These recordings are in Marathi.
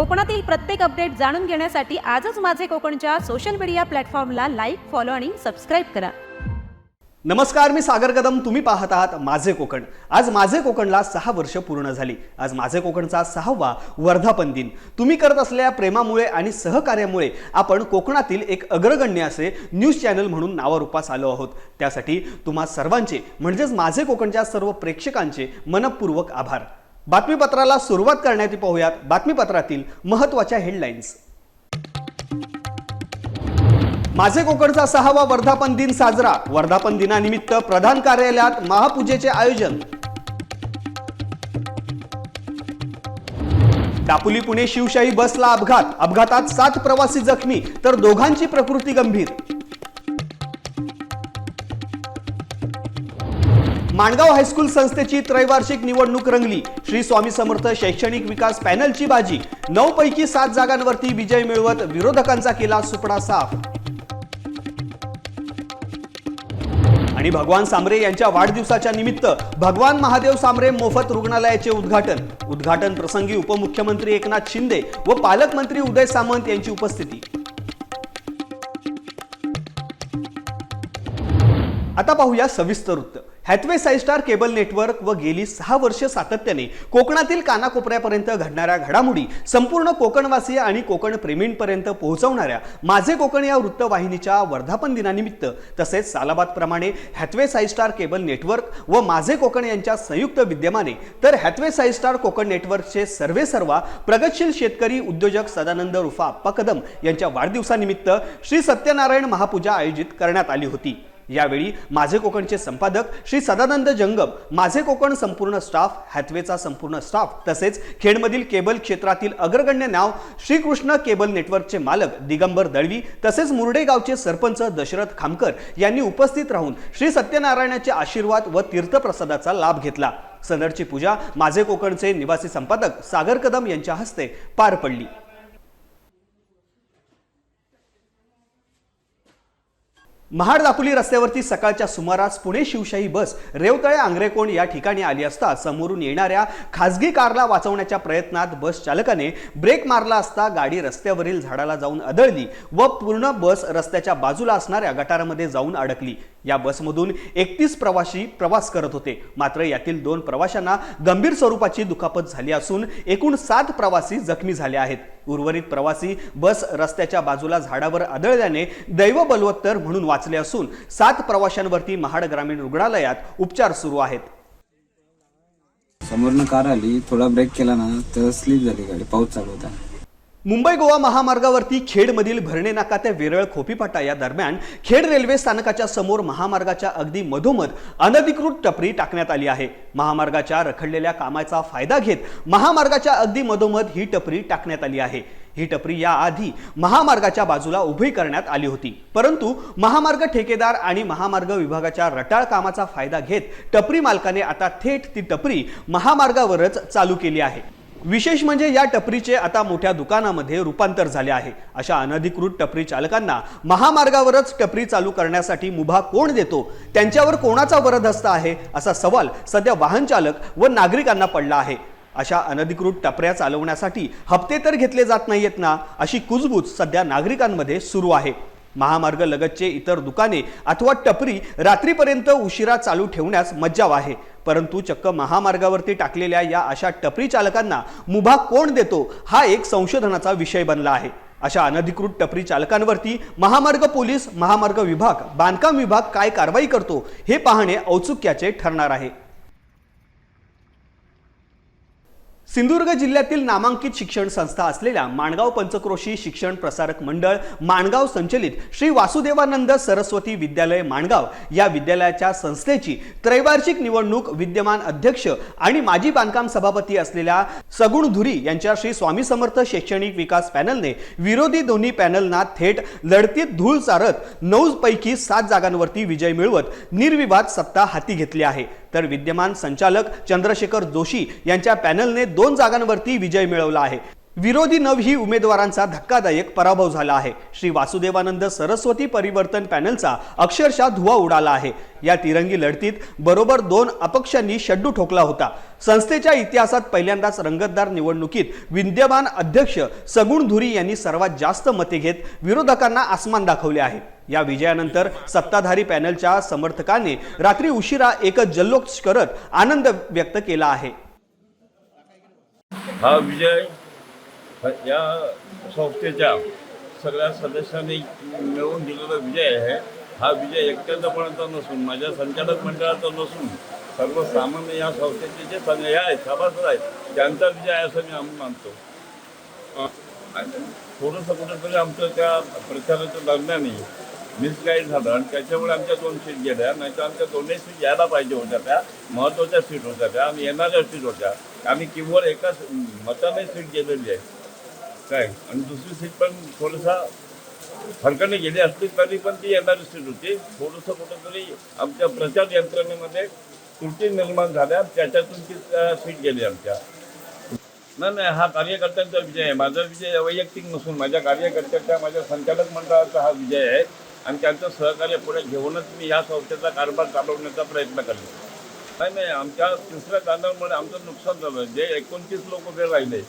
कोकणातील प्रत्येक अपडेट जाणून घेण्यासाठी आजच माझे कोकणच्या सोशल मीडिया प्लॅटफॉर्मला लाईक फॉलो आणि सबस्क्राईब करा. नमस्कार मी सागर कदम. तुम्ही पाहत आहात माझे कोकण. आज माझे कोकणला सहा वर्ष पूर्ण झाली. आज माझे कोकणचा सहावा वर्धापन दिन. तुम्ही करत असलेल्या प्रेमामुळे आणि सहकार्यामुळे आपण कोकणातील एक अग्रगण्य असे न्यूज चॅनल म्हणून नावारूपास आलो आहोत. त्यासाठी तुम्हा सर्वांचे म्हणजेच माझे कोकणच्या सर्व प्रेक्षकांचे मनपूर्वक आभार. बातमीपत्राला सुरुवात करण्यात पाहूयात. बातमीपत्रातील महत्त्वाच्या हेडलाईन्स माझे कोकणचा सहावा वर्धापन दिन साजरा. वर्धापन दिनानिमित्त प्रधान कार्यालयात महापूजेचे आयोजन. दापोली पुणे शिवशाही बसला अपघात. अपघातात सात प्रवासी जखमी तर दोघांची प्रकृती गंभीर. माणगाव हायस्कूल संस्थेची त्रैवार्षिक निवडणूक रंगली. श्री स्वामी समर्थ शैक्षणिक विकास पॅनलची बाजी. नऊ पैकी सात जागांवरती विजय मिळवत विरोधकांचा केला सुपडा साफ. आणि भगवान सामरे यांच्या वाढदिवसाच्या निमित्त भगवान महादेव सामरे मोफत रुग्णालयाचे उद्घाटन. उद्घाटन प्रसंगी उपमुख्यमंत्री एकनाथ शिंदे व पालकमंत्री उदय सामंत यांची उपस्थिती. आता पाहूया सविस्तर वृत्त. हॅथवे साईस्टार केबल नेटवर्क व गेली सहा वर्ष सातत्याने कोकणातील कानाकोपऱ्यापर्यंत घडणाऱ्या घडामोडी संपूर्ण कोकणवासीय आणि कोकण प्रेमींपर्यंत पोहोचवणाऱ्या माझे कोकण या वृत्तवाहिनीच्या वर्धापन दिनानिमित्त तसेच सालाबादप्रमाणे हॅथवे सायस्टार केबल नेटवर्क व माझे कोकण यांच्या संयुक्त विद्यमाने तर हॅथवे सायस्टार कोकण नेटवर्कचे सर्वे सर्वा प्रगतशील शेतकरी उद्योजक सदानंद रुफा अप्पा कदम यांच्या वाढदिवसानिमित्त श्री सत्यनारायण महापूजा आयोजित करण्यात आली होती. यावेळी माझे कोकणचे संपादक श्री सदानंद जंगम माझे कोकण संपूर्ण स्टाफ हॅथवेचा संपूर्ण स्टाफ तसेच खेडमधील केबल क्षेत्रातील अग्रगण्य नाव श्रीकृष्ण केबल नेटवर्कचे मालक दिगंबर दळवी तसेच मुरडे गावचे सरपंच दशरथ खामकर यांनी उपस्थित राहून श्री सत्यनारायणाचे आशीर्वाद व तीर्थप्रसादाचा लाभ घेतला. सदरची पूजा माझे कोकणचे निवासी संपादक सागर कदम यांच्या हस्ते पार पडली. महाड दापोली रस्त्यावरती सकाळच्या सुमारास पुणे शिवशाही बस रेवतळे आंग्रेकोंड या ठिकाणी आली असता समोरून येणाऱ्या खासगी कारला वाचवण्याच्या प्रयत्नात बस चालकाने ब्रेक मारला असता गाडी रस्त्यावरील झाडाला जाऊन आदळली व पूर्ण बस रस्त्याच्या बाजूला असणाऱ्या गटारामध्ये जाऊन अडकली. या बसमधून एकतीस प्रवासी प्रवास करत होते. मात्र यातील दोन प्रवाशांना गंभीर स्वरूपाची दुखापत झाली असून एकूण सात प्रवासी जखमी झाले आहेत. उर्वरित प्रवासी बस रस्त्याच्या बाजूला झाडावर आदळल्याने दैव बलवत्तर म्हणून वाचले असून सात प्रवाशांवरती महाड ग्रामीण रुग्णालयात उपचार सुरू आहेत. समोरनं कार आली थोडा ब्रेक केला ना तर स्लीप झाली गाडी पाऊस चालू होता. मुंबई गोवा महामार्गावरती खेडमधील भरणे नाका ते वेरळ खोपीपाटा या दरम्यान खेड रेल्वे स्थानकाच्या समोर महामार्गाच्या अगदी मधोमध अनधिकृत टपरी टाकण्यात आली आहे. महामार्गाच्या रखडलेल्या कामाचा फायदा घेत महामार्गाच्या अगदी मधोमध ही टपरी टाकण्यात आली आहे. ही टपरी याआधी महामार्गाच्या बाजूला उभी करण्यात आली होती. परंतु महामार्ग ठेकेदार आणि महामार्ग विभागाच्या रटाळ कामाचा फायदा घेत टपरी मालकाने आता थेट ती टपरी महामार्गावरच चालू केली आहे. विशेष म्हणजे या टपरीचे आता मोठ्या दुकानामध्ये रूपांतर झाले आहे. अशा अनधिकृत टपरी चालकांना महामार्गावरच टपरी चालू करण्यासाठी मुभा कोण देतो? त्यांच्यावर कोणाचा वरदहस्त आहे? असा सवाल सध्या वाहन चालक व नागरिकांना पडला आहे. अशा अनधिकृत टपऱ्या चालवण्यासाठी हप्ते तर घेतले जात नाहीयेत ना अशी कुजबूज सध्या नागरिकांमध्ये सुरू आहे. महामार्ग लगतचे इतर दुकाने अथवा टपरी रात्रीपर्यंत उशिरा चालू ठेवण्यास मज्जाव आहे. परंतु चक्क महामार्गावरती टाकलेल्या या अशा टपरी चालकांना मुभा कोण देतो हा एक संशोधनाचा विषय बनला आहे. अशा अनधिकृत टपरी चालकांवरती महामार्ग पोलीस महामार्ग विभाग बांधकाम विभाग काय कारवाई करतो हे पाहणे औत्सुक्याचे ठरणार आहे. सिंधुदुर्ग जिल्ह्यातील नामांकित शिक्षण संस्था असलेल्या माणगाव पंचक्रोशी शिक्षण प्रसारक मंडळ माणगाव संचलित श्री वासुदेवानंद सरस्वती विद्यालय माणगाव या विद्यालयाच्या संस्थेची त्रैवार्षिक निवडणूक विद्यमान अध्यक्ष आणि माजी बांधकाम सभापती असलेल्या सगुण धुरी यांच्या श्री स्वामी समर्थ शैक्षणिक विकास पॅनलने विरोधी दोन्ही पॅनलना थेट लढतीत धूळ चारत नऊ पैकी सात जागांवरती विजय मिळवत निर्विवाद सत्ता हाती घेतली आहे. तर विद्यमान संचालक चंद्रशेखर जोशी यांच्या पॅनलने दोन जागांवरती विजय मिळवला आहे. विरोधी नवही उमेदवारांचा धक्कादायक पराभव झाला आहे. श्री वासुदेवानंद सरस्वती परिवर्तन पॅनलचा अक्षरशः धुवा उडाला आहे. या तिरंगी लढतीत बरोबर दोन अपक्षांनी शड्डू ठोकला होता. संस्थेच्या इतिहासात पहिल्यांदाच रंगतदार निवडणुकीत विद्यमान अध्यक्ष सगुण धुरी यांनी सर्वात जास्त मते घेत विरोधकांना आसमान दाखवले आहे. या विजयानंतर सत्ताधारी पॅनलच्या समर्थकांनी रात्री उशिरा एकच जल्लोष करत आनंद व्यक्त केला आहे. हा विजय या संस्थेच्या सगळ्या सदस्यांनी मिळवून दिलेला विजय आहे. हा विजय एकट्याचापणाचा नसून माझ्या संचालक मंडळाचा नसून सर्वसामान्य या संस्थेचे जे सं- हे आहेत सभासद आहेत त्यांचा विजय आहे असं मी आम्ही मानतो. थोडंसं कुठेतरी आमचं त्या प्रचाराच्या दरम्यानही मिसगाईड झालं आणि त्याच्यामुळे आमच्या दोन सीट गेल्या नाही तर आमच्या दोन्ही सीट यायला पाहिजे होत्या त्या महत्त्वाच्या सीट होत्या त्या आणि येणाऱ्या सीट होत्या. आम्ही किंवा एकाच मताने सीट गेलेली आहे. काय? आणि दुसरी सीट पण थोडंसा फरकाने गेली असली तरी पण ती येणारी सीट होती. थोडंसं कुठंतरी आमच्या प्रचार यंत्रणेमध्ये त्रुटी निर्माण झाल्या त्याच्यातून ती अं, सीट गेली आमच्या. नाही नाही हा कार्यकर्त्यांचा विजय आहे. माझा विजय वैयक्तिक नसून माझ्या कार्यकर्त्यांच्या माझ्या संचालक मंडळाचा हा विजय आहे. आणि त्यांचं सहकार्य पुढे घेऊनच मी या संस्थेचा कारभार चालवण्याचा प्रयत्न करेन. नाही नाही आमच्या तिसऱ्या कांद्यामुळे आमचं नुकसान झालं. जे एकोणतीस लोक उभे राहिले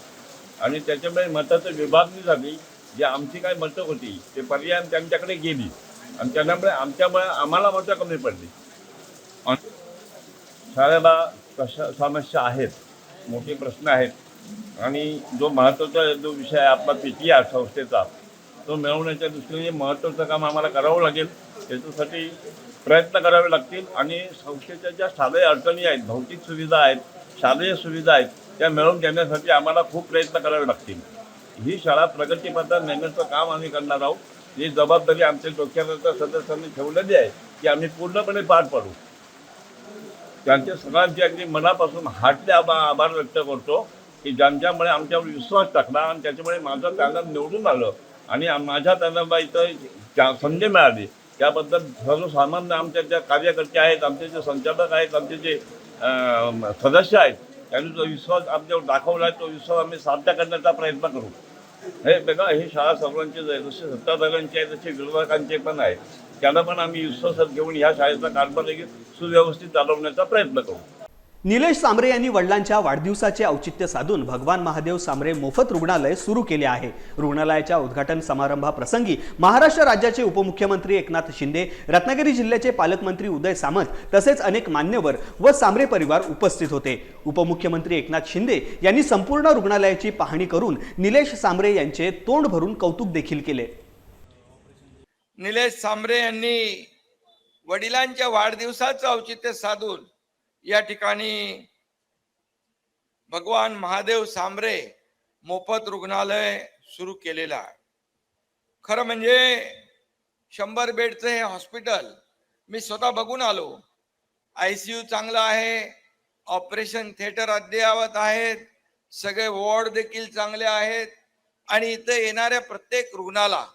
आणि त्याच्यामुळे मताचं विभागणी झाली. जी आमची काय मतं होती ते पर्याय त्यांच्याकडे गेली. आणि त्याच्यामुळे आमच्यामुळे आम्हाला मतं कमी पडली. आणि शाळेला कशा समस्या आहेत मोठे प्रश्न आहेत. आणि जो महत्त्वाचा जो विषय आहे आपला पी टी आर संस्थेचा तो मिळवण्याच्या दृष्टीने महत्त्वाचं काम आम्हाला करावं लागेल. त्याच्यासाठी प्रयत्न करावे लागतील. आणि संस्थेच्या ज्या शालेय अडचणी आहेत भौतिक सुविधा आहेत शालेय सुविधा आहेत त्या मिळवून देण्यासाठी आम्हाला खूप प्रयत्न करावे लागतील. ही शाळा प्रगतीपथात नेण्याचं काम आम्ही करणार आहोत. ही जबाबदारी आमच्या डोक्याच्या सदस्यांनी ठेवलेली आहे की आम्ही पूर्णपणे पार पाडू. त्यांच्या सगळ्यांचे अगदी मनापासून हाटले आबा आभार व्यक्त करतो की ज्यांच्यामुळे आमच्यावर विश्वास टाकला आणि त्याच्यामुळे माझं त्यांना निवडून आलं आणि माझ्या त्यांना इथं संधी मिळाली त्याबद्दल सर्वसामान्य आमच्या ज्या कार्यकर्ते आहेत आमचे जे संचालक आहेत आमचे जे सदस्य आहेत त्यांनी जो विश्वास आमच्यावर दाखवला आहे तो विश्वास आम्ही साध्य करण्याचा प्रयत्न करू. हे बघा हे शाळा सर्वांचीच आहे जसे सत्ताधाऱ्यांचे आहे तसे विरोधकांचे पण आहे. त्याला पण आम्ही विश्वासात घेऊन ह्या शाळेचा कारभार देखील सुव्यवस्थित चालवण्याचा प्रयत्न करू. निलेश सांबरे यांनी वडिलांच्या वाढदिवसाचे औचित्य साधून भगवान महादेव सांबरे मोफत रुग्णालय सुरू केले आहे. रुग्णालयाच्या उद्घाटन समारंभाप्रसंगी महाराष्ट्र राज्याचे उपमुख्यमंत्री एकनाथ शिंदे रत्नागिरी जिल्ह्याचे पालकमंत्री उदय सामंत तसेच अनेक मान्यवर व सांबरे परिवार उपस्थित होते. उपमुख्यमंत्री एकनाथ शिंदे यांनी संपूर्ण रुग्णालयाची पाहणी करून निलेश सांबरे यांचे तोंड भरून कौतुक देखील केले. निलेश सांबरे यांनी वडिलांच्या वाढदिवसाचं औचित्य साधून या ठिकाणी भगवान महादेव सांबरे मोफत रुग्णालय सुरू केलेलं आहे. खरं म्हणजे शंभर बेडचं हे हॉस्पिटल मी स्वतः बघून आलो. आय सी यू चांगलं आहे ऑपरेशन थिएटर अद्ययावत आहेत सगळे वॉर्ड देखील चांगले आहेत आणि इथं येणाऱ्या प्रत्येक रुग्णाला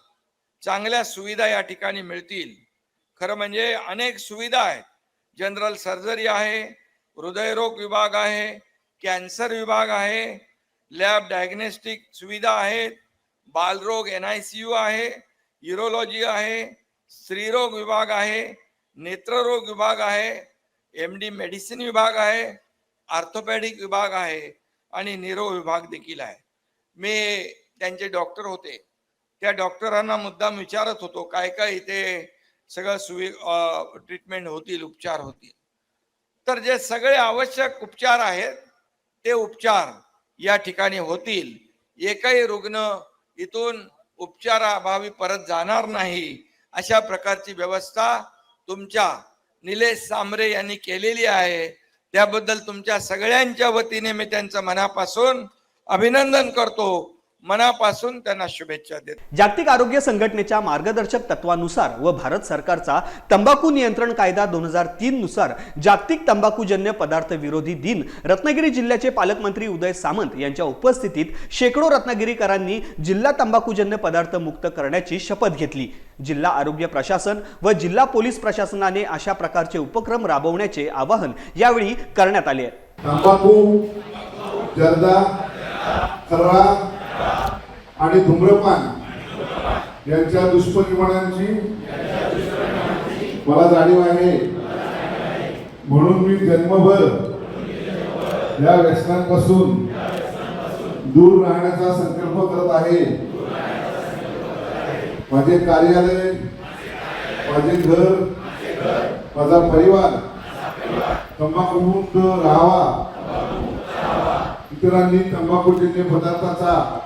चांगल्या सुविधा या ठिकाणी मिळतील. खरं म्हणजे अनेक सुविधा आहेत. जनरल सर्जरी आहे हृदयरोग विभाग आहे कॅन्सर विभाग आहे लॅब डायग्नोस्टिक सुविधा आहेत बालरोग एन आय सी यू आहे युरोलॉजी आहे स्त्रीरोग विभाग आहे नेत्ररोग विभाग आहे एम डी मेडिसिन विभाग आहे आर्थोपॅडिक विभाग आहे आणि निरो विभाग देखील आहे. मी त्यांचे डॉक्टर होते. त्या डॉक्टरांना मुद्दाम विचारत होतो काय काय इथे सगळं सुवि ट्रीटमेंट होतील उपचार होतील. तर जे सगळे आवश्यक उपचार आहेत ते उपचार या ठिकाणी होतील. एकही रुग्ण इथून उपचाराअभावी परत जाणार नाही अशा प्रकारची व्यवस्था तुमच्या निलेश सांबरे यांनी केलेली आहे. त्याबद्दल तुमच्या सगळ्यांच्या वतीने मी त्यांचं मनापासून अभिनंदन करतो. मनापासून त्यांना शुभेच्छा देतो. जागतिक आरोग्य संघटनेच्या मार्गदर्शक तत्वानुसार व भारत सरकारचा तंबाखू नियंत्रण कायदा दोन हजार तीन नुसार जागतिक तंबाखूजन्य पदार्थ विरोधी दिन रत्नागिरी जिल्ह्याचे पालकमंत्री उदय सामंत यांच्या उपस्थितीत शेकडो रत्नागिरीकरांनी जिल्हा तंबाखूजन्य पदार्थ मुक्त करण्याची शपथ घेतली. जिल्हा आरोग्य प्रशासन व जिल्हा पोलीस प्रशासनाने अशा प्रकारचे उपक्रम राबवण्याचे आवाहन यावेळी करण्यात आले तंबाखू जर्दा खर्रा आणि धूम्रपान. यांच्या दुष्परिणामांची मला जाणीव आहे. म्हणून मी जन्मभर या व्यसनांपासून दूर राहण्याचा संकल्प करत आहे. माझे कार्यालय माझे घर माझा परिवार तंबाखूमुक्त राहावा. इतरांनी तंबाखूजन्य पदार्थाचा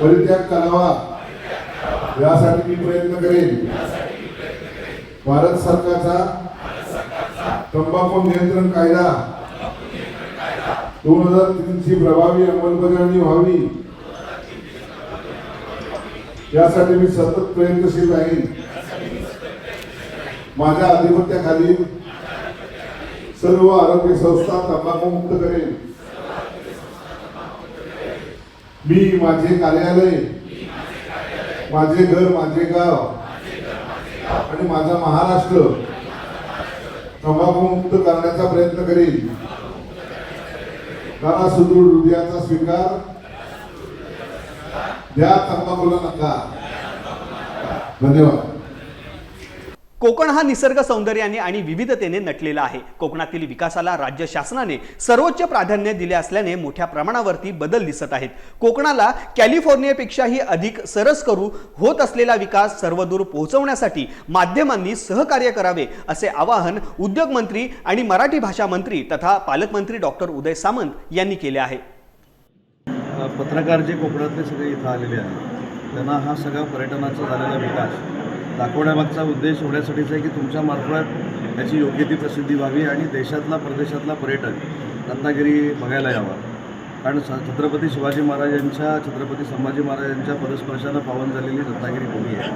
परित्याग करावा. यासाठी मी प्रयत्न करेन. भारत सरकारचा तंबाखू नियंत्रण कायदा दोन हजार तीनची प्रभावी अंमलबजावणी व्हावी. यासाठी मी सतत प्रयत्नशील राहील माझ्या आधिपत्याखाली सर्व आरोग्य संस्था तंबाखू मुक्त करेन. मी माझे कार्यालय माझे घर माझे गाव आणि माझा महाराष्ट्र तंबाखू मुक्त करण्याचा प्रयत्न करेन. करा सुदृढ हृदयाचा स्वीकार. द्या तंबाखूला नका धन्यवाद. कोकण हा निसर्ग सौंदर्याने आणि विविधतेने नटलेला आहे. कोकणातील विकासाला राज्य शासनाने सर्वोच्च प्राधान्य दिले असल्याने मोठ्या प्रमाणावरती बदल दिसत आहेत. कोकणाला कॅलिफोर्नियापेक्षाही अधिक सरस करू होत असलेला विकास सर्वदूर पोहोचवण्यासाठी माध्यमांनी सहकार्य करावे असे आवाहन उद्योगमंत्री आणि मराठी भाषा मंत्री तथा पालकमंत्री डॉक्टर उदय सामंत यांनी केले आहे. पत्रकार जे कोकणातले सगळे इथं आलेले आहेत त्यांना हा सगळा पर्यटनाचा झालेला विकास दाखवण्यामागचा उद्देश होण्यासाठीच आहे की तुमच्या मार्फत याची योग्य ती प्रसिद्धी व्हावी आणि देशातला प्रदेशातला पर्यटक रत्नागिरी बघायला यावा. कारण स- छत्रपती शिवाजी महाराजांच्या छत्रपती संभाजी महाराजांच्या पदस्पर्शानं पावन झालेली रत्नागिरी भूमी आहे.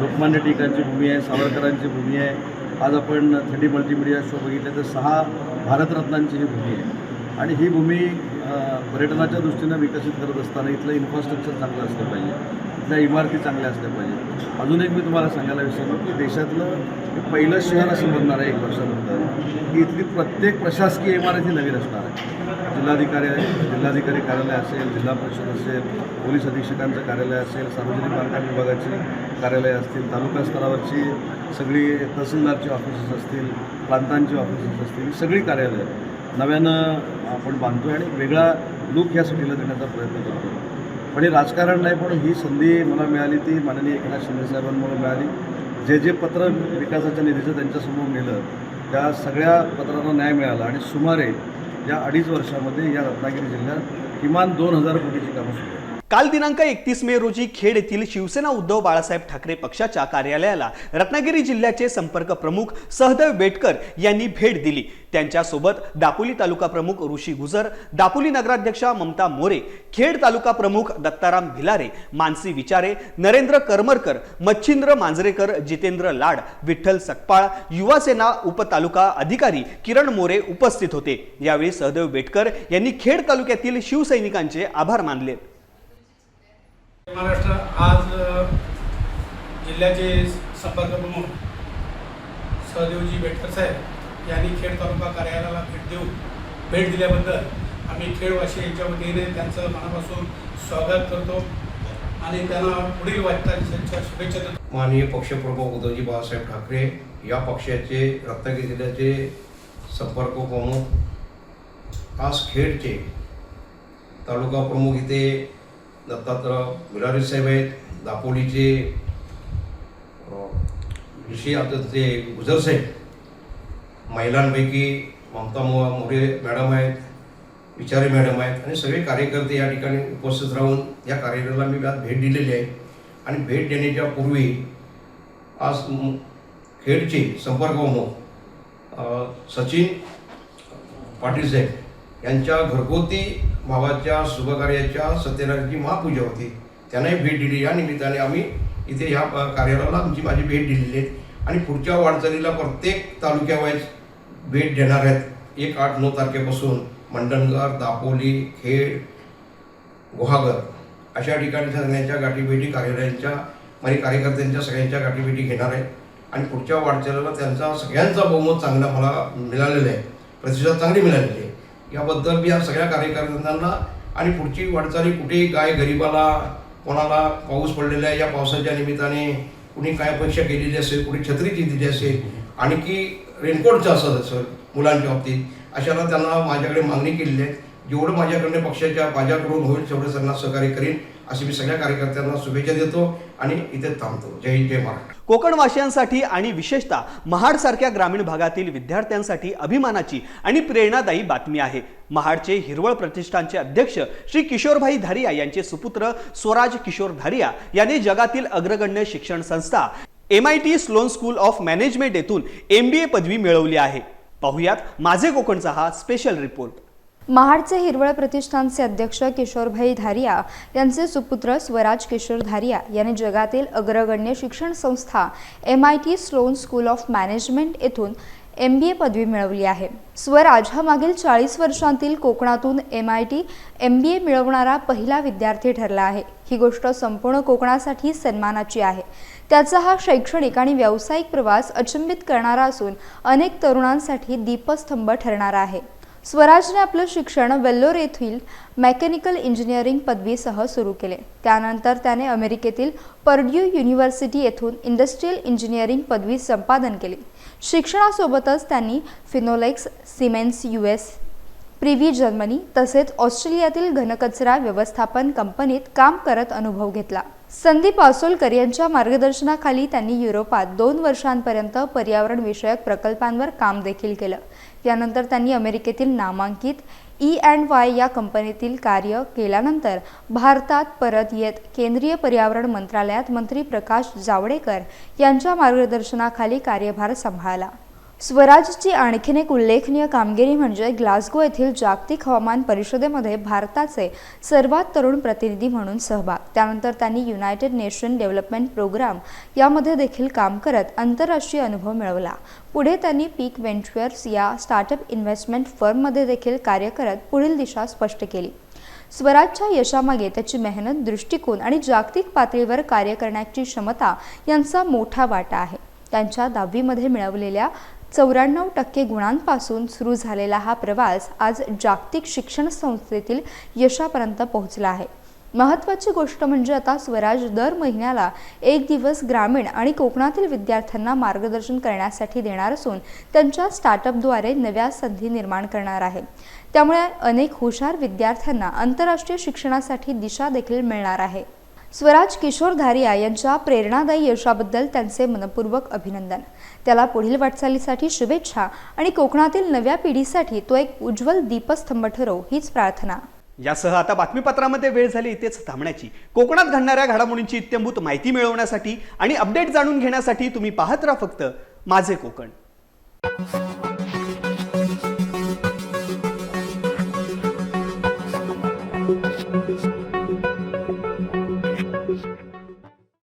लोकमान्य टिकांची भूमी आहे सावरकरांची भूमी आहे. आज आपण थ्री मल्टीमीडिया शो बघितले तर सहा भारतरत्नांची ही भूमी आहे. आणि ही भूमी पर्यटनाच्या दृष्टीनं विकसित करत असताना इथलं इन्फ्रास्ट्रक्चर चांगलं असलं पाहिजे. त्या इमारती चांगल्या असल्या पाहिजे अजून एक मी तुम्हाला सांगायला विसरलो की देशातलं हे पहिलं शहर असं बनणार आहे एक वर्षानंतर. की इथली प्रत्येक प्रशासकीय इमारत ही नवीन असणार आहे. जिल्हाधिकारी जिल्हाधिकारी कार्यालय असेल जिल्हा परिषद असेल पोलीस अधीक्षकांचं कार्यालय असेल सार्वजनिक बांधकाम विभागाची कार्यालय असतील तालुका स्तरावरची सगळी तहसीलदारची ऑफिसेस असतील प्रांतांची ऑफिसेस असतील ही सगळी कार्यालय. नव्यानं आपण बांधतो आणि वेगळा लुक ह्या सिटीला देण्याचा प्रयत्न करतो म्हणजे राजकारण नाही पण ही संधी मला मिळाली ती माननीय एकनाथ शिंदे साहेबांमुळे मिळाली. जे जे पत्र विकासाच्या निधीचं त्यांच्यासमोर नेलं त्या सगळ्या पत्रांना न्याय मिळाला आणि सुमारे या अडीच वर्षामध्ये या रत्नागिरी जिल्ह्यात किमान दोन हजार कोटीची कामं सुरू काल दिनांक एकतीस मे रोजी खेड येथील शिवसेना उद्धव बाळासाहेब ठाकरे पक्षाच्या कार्यालयाला रत्नागिरी जिल्ह्याचे संपर्क प्रमुख सहदेव बेटकर यांनी भेट दिली. त्यांच्यासोबत दापोली तालुका प्रमुख ऋषी गुजर दापोली नगराध्यक्षा ममता मोरे खेड तालुका प्रमुख दत्ताराम भिलारे मानसी विचारे नरेंद्र करमरकर मच्छिंद्र मांजरेकर जितेंद्र लाड विठ्ठल सकपाळ युवासेना उपतालुका अधिकारी किरण मोरे उपस्थित होते. यावेळी सहदेव बेटकर यांनी खेड तालुक्यातील शिवसैनिकांचे आभार मानले. महाराष्ट्र आज जिल्ह्याचे संपर्क प्रमुख सहदेवजी बेटकर साहेब यांनी खेड तालुका कार्यालयाला भेट देऊन भेट दिल्याबद्दल आम्ही खेडवासी यांच्या वतीने त्यांचं मनापासून स्वागत करतो आणि त्यांना पुढील वाटचालीच्या शुभेच्छा देतो. माननीय पक्षप्रमुख उद्धवजी बाळासाहेब ठाकरे या पक्षाचे रत्नागिरी जिल्ह्याचे संपर्क प्रमुख आज खेडचे तालुका प्रमुख इथे दत्तात्रय बिलारी साहेब आहेत दापोलीचे ऋषी आता ते गुजर साहेब महिलांपैकी ममता मो मोरे मॅडम आहेत विचारे मॅडम आहेत आणि सगळे कार्यकर्ते या ठिकाणी उपस्थित राहून या कार्यालयाला मी आज भेट दिलेली आहे. आणि भेट देण्याच्या पूर्वी आज खेडचे संपर्क प्रमुख सचिन पाटील साहेब यांच्या घरगुती भावाच्या शुभकार्याच्या सत्यनारायणची महापूजा होती. त्यांनाही भेट दिली. या निमित्ताने आम्ही इथे ह्या कार्यालयाला आमची माझी भेट दिलेली आहे. आणि पुढच्या वाटचालीला प्रत्येक तालुक्यावाईज भेट देणार आहेत. एक आठ नऊ तारखेपासून मंडणगड दापोली खेड गुहागर अशा ठिकाणी सगळ्यांच्या गाठीभेटी कार्यालयांच्या म्हणजे कार्यकर्त्यांच्या सगळ्यांच्या गाठीभेटी घेणार आहे. आणि पुढच्या वाटचालीला त्यांचा सगळ्यांचा बहुमत चांगला मला मिळालेला आहे. प्रतिसाद चांगली मिळालेली आहे. याबद्दल मी या सगळ्या कार्यकर्त्यांना आणि पुढची वाटचाली कुठेही काय गरिबाला कोणाला पाऊस पडलेला आहे या पावसाच्या निमित्ताने कुणी काय अपेक्षा केलेली असेल कुणी छत्रीची दिली असेल आणखी रेनकोटचं असत असेल मुलांच्या बाबतीत अशाला त्यांना माझ्याकडे मागणी केलेली आहे. जेवढं माझ्याकडनं पक्षाच्या माझ्याकडून होईल तेवढं त्यांना सहकार्य करीन. अशी मी सगळ्या कार्यकर्त्यांना शुभेच्छा देतो आणि इथे थांबतो. जय हिंद जय महाराष्ट्र. कोकणवासियांसाठी आणि विशेषतः महाडसारख्या ग्रामीण भागातील विद्यार्थ्यांसाठी अभिमानाची आणि प्रेरणादायी बातमी आहे. महाडचे हिरवळ प्रतिष्ठानचे अध्यक्ष श्री किशोरभाई धारिया यांचे सुपुत्र स्वराज किशोर धारिया यांनी जगातील अग्रगण्य शिक्षण संस्था M I T Sloan school of management येथून एम बी ए पदवी मिळवली आहे. पाहुयात माझे कोकणचा हा स्पेशल रिपोर्ट महाडचे हिरवळ प्रतिष्ठानचे अध्यक्ष किशोरभाई धारिया यांचे सुपुत्र स्वराज किशोर धारिया यांनी जगातील अग्रगण्य शिक्षण संस्था M I T Sloan school of management येथून एम बी ए पदवी मिळवली आहे. स्वराज हा मागील चाळीस वर्षांतील कोकणातून M I T M B A मिळवणारा पहिला विद्यार्थी ठरला आहे. ही गोष्ट संपूर्ण कोकणासाठी सन्मानाची आहे. त्याचा हा शैक्षणिक आणि व्यावसायिक प्रवास अचंबित करणारा असून अनेक तरुणांसाठी दीपस्तंभ ठरणारा आहे. स्वराजने आपलं शिक्षण वेल्लोर येथील मेकॅनिकल इंजिनिअरिंग पदवीसह सुरू केले. त्यानंतर त्याने अमेरिकेतील पर्ड्यू युनिव्हर्सिटी येथून इंडस्ट्रियल इंजिनिअरिंग पदवी संपादन केली. शिक्षणासोबतच त्यांनी Finolex Siemens U S Privi Germany तसेच ऑस्ट्रेलियातील घनकचरा व्यवस्थापन कंपनीत काम करत अनुभव घेतला. संदीप आसोलकर यांच्या मार्गदर्शनाखाली त्यांनी युरोपात दोन वर्षांपर्यंत पर्यावरण विषयक प्रकल्पांवर काम देखील केलं. यानंतर त्यांनी अमेरिकेतील नामांकित ई अँड वाय या कंपनीतील कार्य केल्यानंतर भारतात परत येत केंद्रीय पर्यावरण मंत्रालयात मंत्री प्रकाश जावडेकर यांच्या मार्गदर्शनाखाली कार्यभार सांभाळला. स्वराजची आणखीन एक उल्लेखनीय कामगिरी म्हणजे ग्लासगो येथील जागतिक हवामान परिषदेमध्ये भारताचे सर्वात तरुण प्रतिनिधी म्हणून सहभाग. त्यानंतर त्यांनी युनायटेड नेशन डेव्हलपमेंट प्रोग्राम यामध्ये देखील काम करत आंतरराष्ट्रीय अनुभव मिळवला. पुढे त्यांनी पीक व्हेंचर्स या स्टार्टअप इन्व्हेस्टमेंट फर्ममध्ये देखील कार्य करत पुढील दिशा स्पष्ट केली. स्वराजच्या यशामागे त्याची मेहनत दृष्टिकोन आणि जागतिक पातळीवर कार्य करण्याची क्षमता यांचा मोठा वाटा आहे. त्यांच्या दहावीमध्ये मिळवलेल्या चौऱ्याण्णव टक्के गुणांपासून सुरू झालेला हा प्रवास आज जागतिक शिक्षण संस्थेतील यशापर्यंत पोहोचला आहे. महत्त्वाची गोष्ट म्हणजे आता स्वराज दर महिन्याला एक दिवस ग्रामीण आणि कोकणातील विद्यार्थ्यांना मार्गदर्शन करण्यासाठी देणार असून त्यांच्या स्टार्टअपद्वारे नव्या संधी निर्माण करणार आहे. त्यामुळे अनेक हुशार विद्यार्थ्यांना आंतरराष्ट्रीय शिक्षणासाठी दिशा देखील मिळणार आहे. स्वराज किशोर धारिया यांच्या प्रेरणादायी यशाबद्दल त्यांचे मनपूर्वक अभिनंदन. त्याला पुढील वाटचालीसाठी शुभेच्छा आणि कोकणातील नव्या पिढीसाठी तो एक उज्ज्वल दीपस्तंभ ठरो हीच प्रार्थना. यासह आता बातमीपत्रामध्ये वेळ झाली इथेच थांबण्याची. कोकणात घडणाऱ्या घडामोडींची इत्यंभूत माहिती मिळवण्यासाठी आणि अपडेट जाणून घेण्यासाठी तुम्ही पाहत राहा फक्त माझे कोकण.